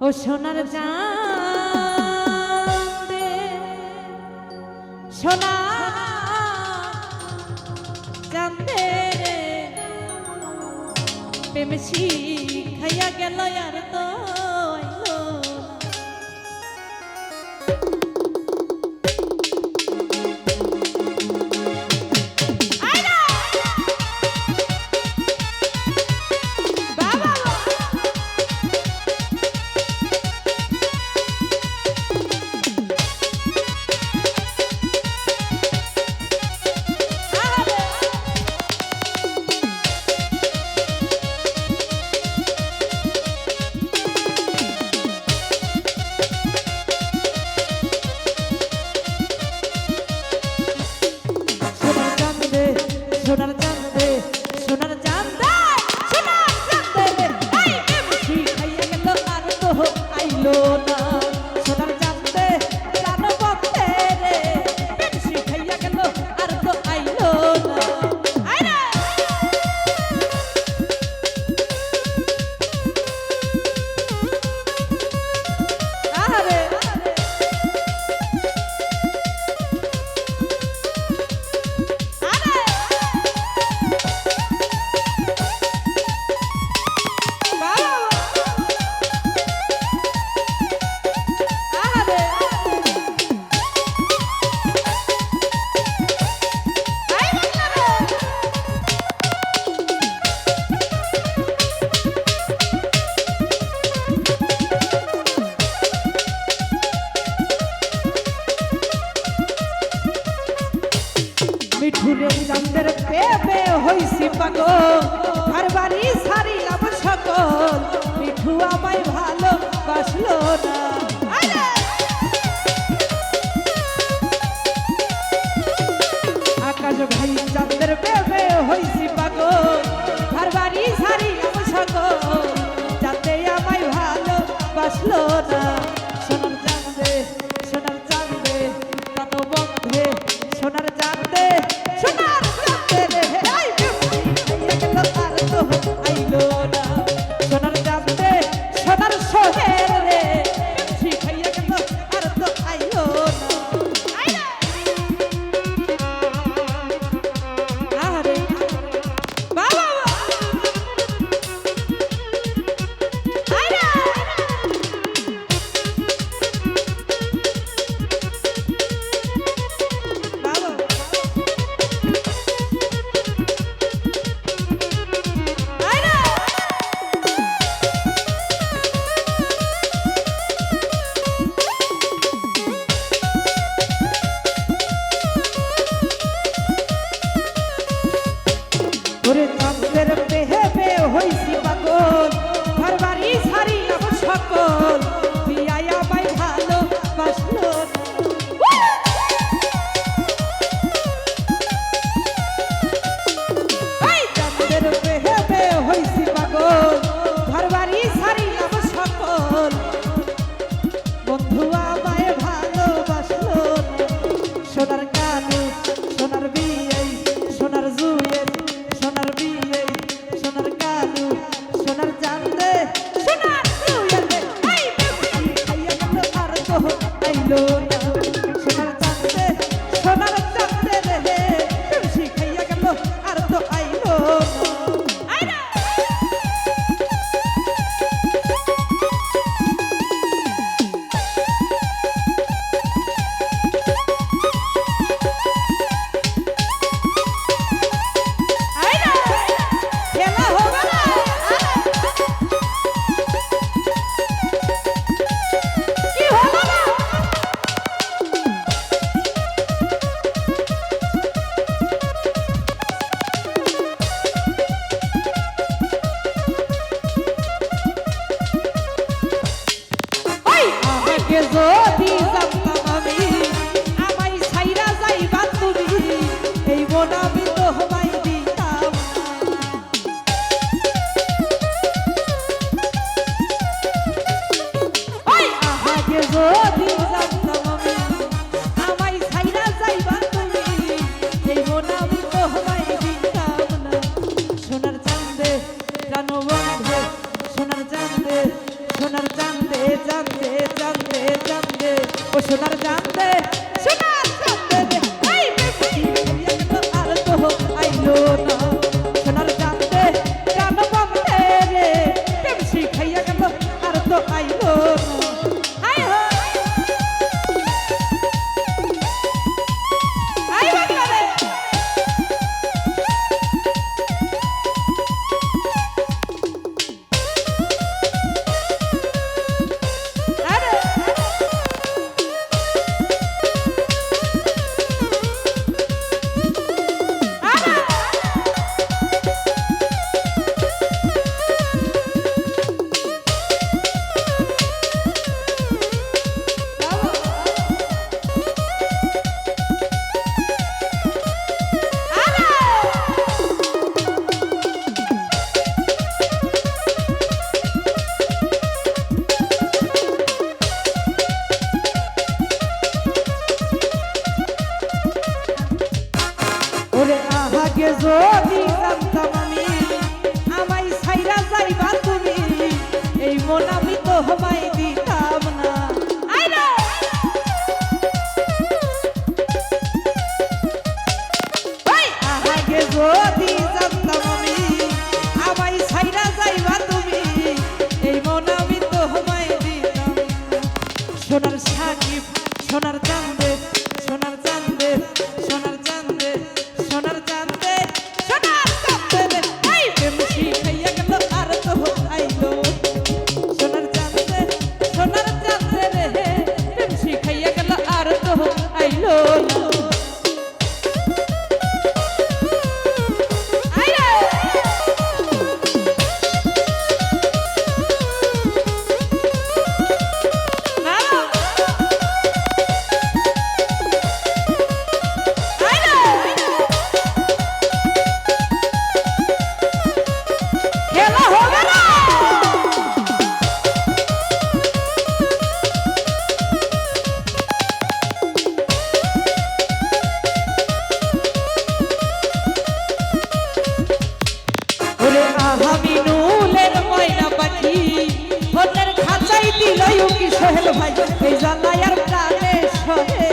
ও সোনার চাঁদে সোনা চাঁদে প্রেম খাইয়া গেল আর তো। not a মিঠুরে চান্দের পেবে হইছি পাগল। ঘরবাড়ি সারিলাম সকল। মিঠু আমায় ভালো বাসলো না আকাশ ভাই চান্দের পেবে হইছি পাগল। ঘরবাড়ি সারিলাম সকল। জানতাম আমি আমায় সাইরা যাইবা তুমি। এই মন আমি তো হবাই দিল ইউকি সোহেল ভাই এই জানায়ার প্রাণে সোহেল